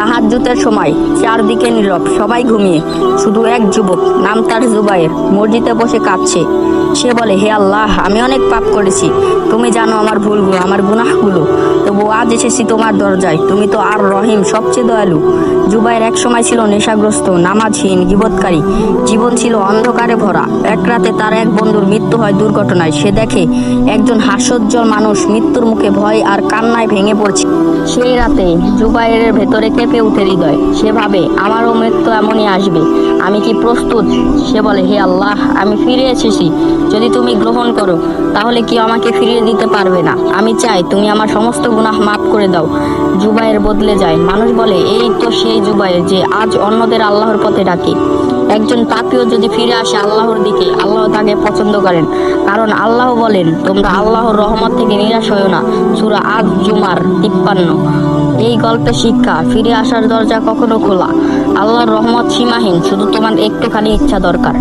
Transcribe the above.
তাহাজ্জুতের সময়, চারদিকে নীরব, সবাই ঘুমিয়ে। শুধু এক যুবক, নাম তার জুবাইয়ের মসজিদে বসে কাঁদছে। সে বলে, হে আল্লাহ, আমি অনেক পাপ করেছি। তুমি জানো আমার ভুলগুলো, আমার গুনাহগুলো। তবু আজ এসেছি তোমার দরজায়। তুমি তো আর রহিম, সবচেয়ে দয়ালু। জুবাইর এক সময় ছিল নেশাগ্রস্ত, নামাজহীন, গিবৎকারী। জীবন ছিল অন্ধকারে ভরা। এক রাতে তার এক বন্ধুর মৃত্যু হয় দুর্ঘটনায়। সে দেখে একজন হাস্যোজ্জ্বল মানুষ মৃত্যুর মুখে ভয় আর কান্নায় ভেঙে পড়ছে। সেই রাতে জুবাইরের ভেতরে কেঁপে উঠে হৃদয়। সে ভাবে, আমারও মৃত্যু এমনই আসবে। আমি কি প্রস্তুত? সে বলে, হে আল্লাহ, আমি ফিরে এসেছি। যদি তুমি গ্রহণ করো, তাহলে কি আমাকে ফিরিয়ে দিতে পারবে না। আমি চাই তুমি আমার সমস্ত গুনাহ মাফ করে দাও। জুবাইর বদলে যায়। মানুষ বলে, এই তো সেই জুবাইর যে আজ অন্যদের আল্লাহর পথে ডাকে। একজন পাপিও যদি ফিরে আসে আল্লাহর দিকে, আল্লাহ তাকে পছন্দ করেন। কারণ আল্লাহ বলেন, তোমরা আল্লাহর রহমত থেকে নিরাশ হয়েও না। সুরা আজ জুমার তিপ্পান্ন। এই গল্পে শিক্ষা, ফিরে আসার দরজা কখনো খোলা। আল্লাহর রহমত সীমাহীন, শুধু তোমার একটুখানি ইচ্ছা দরকার।